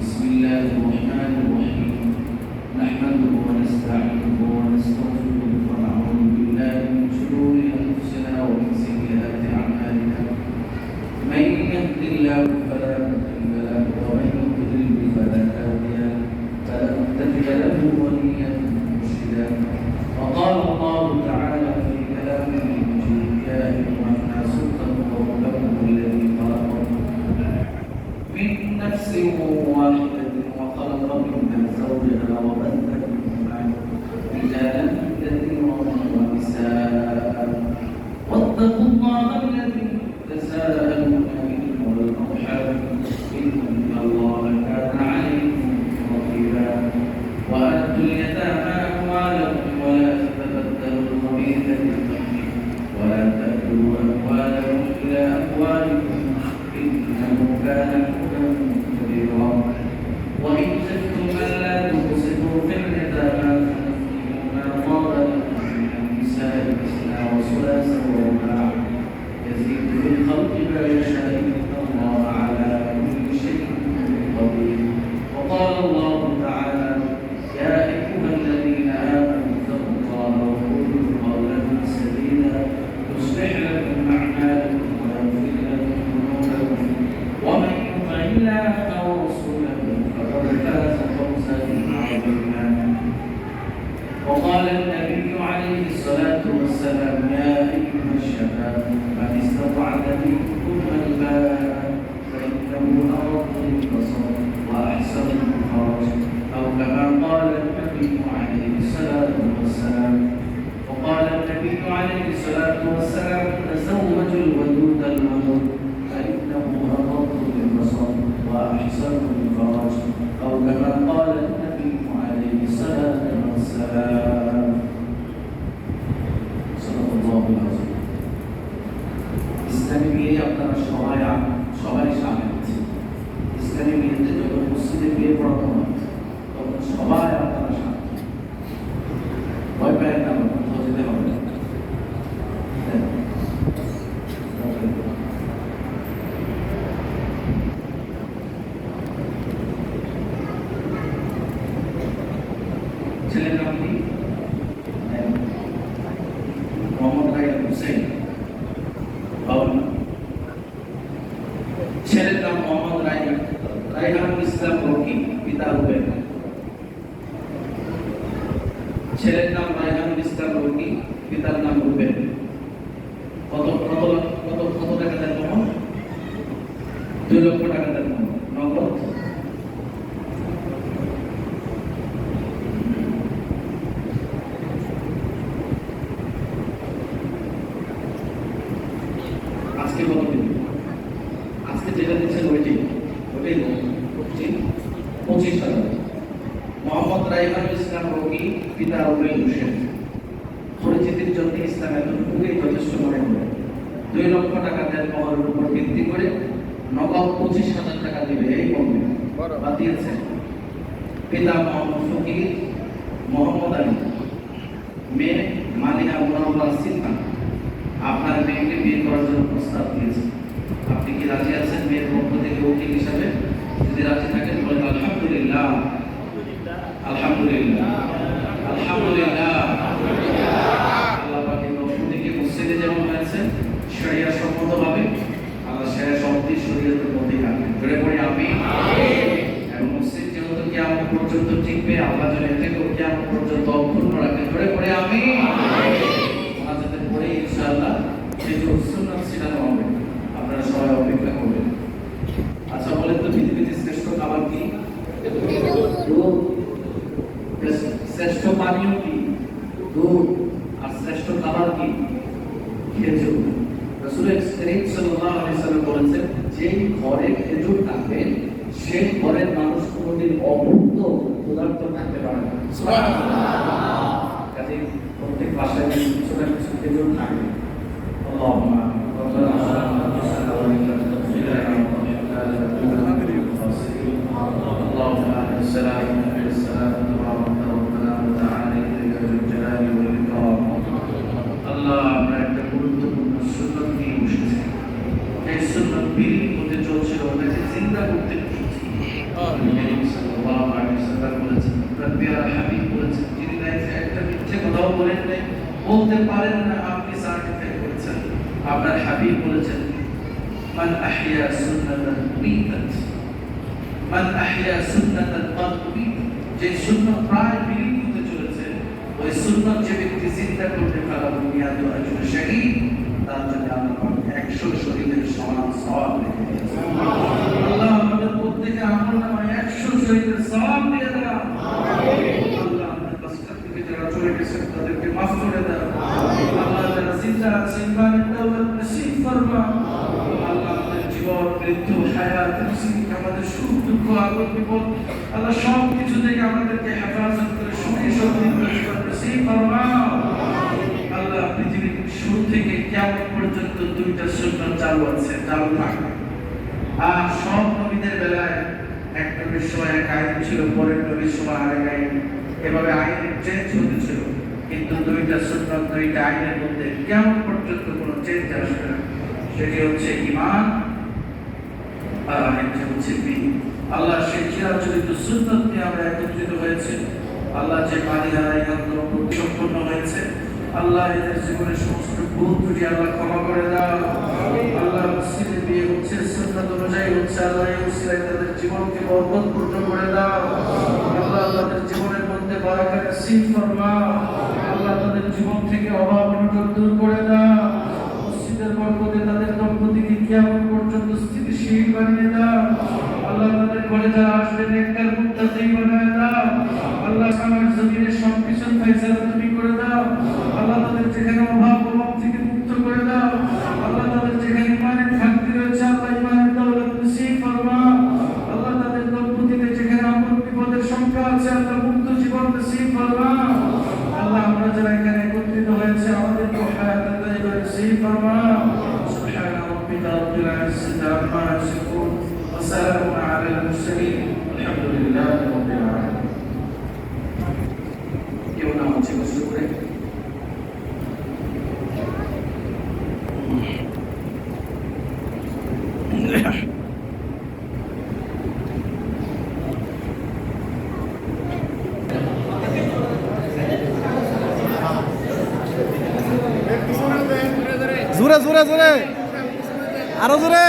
بسم الله الرحمن الرحيم. نحمده ونستعينه ونستغفره واتقوا الله الذي تساءلون به والأرحام إن الله كان عليكم رقيبا وآتوا اليتامى أموالهم ولا تتبدلوا الخبيث بالطيب ولا تأكلوا أموالهم إلى أموالكم إنه كان حبا كبيرا عليه الصلاة والسلام تزوج الودود الودود فإنه أرد للبصر وأحسن الفرج أو كما قال النبي عليه الصلاة والسلام صدق الله العظيم ইসলামী বিয়ে আপনারা সবাই আ- সবাই সামিল ইসলামী বিয়েতে যত মসজিদে ইসলাম রকি পিতা রুবেন ছেলের নাম রাইহানুল ইসলাম রকি পিতার নাম রুবেন কত কত কত কত টাকা দেন মোহন? দুই লক্ষ টাকা দেন নগদ? আজকে কত দিন আজকে যেটা দিচ্ছেন ওইটি ওইটাই পঁচিশ পঁচিশ হাজার মোহাম্মদ রাইহানুল পিতা রুবেল হোসেন পরিচিতির জন্য ইসলাম এতটুকুই যথেষ্ট মনে করে। দুই লক্ষ টাকা দেন মহরের উপর ভিত্তি করে নগদ পঁচিশ হাজার টাকা দিবে এই বলবে বা দিয়েছেন পিতা মোহাম্মদ ফকির মোহাম্মদ আলী। মেয়ে মালিহা মুনাওয়ার সিনহা। আপনার মেয়েকে বিয়ে করার জন্য প্রস্তাব দিয়েছে। আপনি কি রাজি আছেন মেয়ের পক্ষ থেকে উকিল হিসাবে? যদি রাজি থাকেন বলেন আলহামদুলিল্লাহ। আলহামদুলিল্লাহ। আলহামদুলিল্লাহ। আল্লাহ পাকের পক্ষ থেকে মসজিদে যেমন হয়েছে শরিয়া সম্মতভাবে আল্লাহ শরিয়া শব্দে শরীয়তের মধ্যে রাখবেন ধরে পড়ে আমি এবং মসজিদ যেহেতু কিয়ামত পর্যন্ত টিকবে আল্লাহ যেন এ থেকেও পর্যন্ত অক্ষুণ্ণ রাখবেন ধরে পড়ে আমি পড়ে ইনশাআল্লাহ সেই যে সুন্নাত ছিটানো হবে আপনারা সবাই অপেক্ষা করবেন আচ্ছা বলেন তো পৃথিবীতে শ্রেষ্ঠ খাবার কি দুধ শ্রেষ্ঠ পানীয় কি দুধ আর শ্রেষ্ঠ খাবার কি খেজুর রাসূল করিম সাল্লাল্লাহু আলাইহি সাল্লাম বলেছেন যেই ঘরে খেজুর থাকবে সেই ঘরের মানুষ কোনোদিন অভুক্ত ক্ষুধার্ত থাকতে পারে না কাজে প্রত্যেক বাসায় কিছু না কিছু খেজুর থাকে اللهم ربنا ظلمنا যে সুন্নাত প্রায় বিলীন চলেছে ওই সুন্নাত যে চিন্তা করতে পারা বুনিয়াদ একজন শহীদ তার জন্য আল্লাহ একশো শহীদের সমান সওয়াব রেখে দিয়েছেন আল্লাহ আমাদের প্রত্যেকের আমল একশো শহীদের সওয়াব দিয়ে দাও যারা চলে গেছেন, তাদেরকে মাফ করে দাও। আল্লাহ যারা জিন্দা আছেন ইমানের দৌলত সব কিছু থেকে আমাদেরকে হেফাজত করে সুখী নসিব ফরমা আল্লাহ পৃথিবীর শুরু থেকে কেমন পর্যন্ত দুইটা সুন্নাত চালু আছে চালু আর সব নবীদের বেলায় এক নবীর সময় এক আইন ছিল, পরের নবীর সময় আরেক আইন এভাবে আইনের চেঞ্জ হতেছিল কিন্তু দুইটা সুন্নাত, দুইটা আইনের মধ্যে কেমন পর্যন্ত কোনো চেঞ্জ আসবে না, সেটি হচ্ছে ইমান আর আরেকটি হচ্ছে দিন। আল্লাহ সেই চিরাচরিত সুন্নাত নিয়ে আমরা একত্রিত হয়েছে। আল্লাহ যে পানি ইমানগুলো সম্পন্ন হয়েছে। আল্লাহ এদের জীবনের সমস্ত ভুল ত্রুটি আল্লাহ ক্ষমা করে দাও। মসজিদে সুন্নাত অনুযায়ী হচ্ছে আল্লাহ উসিলায় তাদের জীবনকে বরকতপূর্ণ করে দাও। আল্লাহ তাদের জীবনের মধ্যে বারাকা নসিব ফরমাও আল্লাহ তাদের জীবন থেকে অভাব অনটন দূর করে দাও। মসজিদের বরকতে তাদের দম্পতিকে কিয়ামত পর্যন্ত স্থিতিশীল বানিয়ে দাও। আল্লাহ তাদের ঘরে যারা আসবে নেককার মুত্তাকি বানায় দাও। আল্লাহ আমার জমিনে সব কিছু ফয়সালা তুমি করে দাও আল্লাহ তাদের যেখানে অভাব অভাব থেকে মুক্ত করে দাও আল্লাহ তাদের যেখানে ইমানের ঘাটতি রয়েছে আল্লাহ ইমানের দৌলত নসিব ফরমাও আল্লাহ তাদের দম্পতিতে যেখানে আপদ বিপদের সংখ্যা আছে আল্লাহ মুক্ত জীবন নসিব ফরমাও আল্লাহ আমরা যারা এখানে একত্রিত হয়েছে আমাদেরকে হায়াত তাইবা নসিব ফরমাও সুবহান রাব্বিকা রাব্বিল ইজ্জাতি আম্মা ইয়াসিফুন ওয়া সালামুন আলাল মুরসালিন আলহামদুলিল্লাহি, রাব্বিল আলামিন। কেউ না হচ্ছে কষ্ট করে? জোরে জোরে জোরে। আরও জোরে।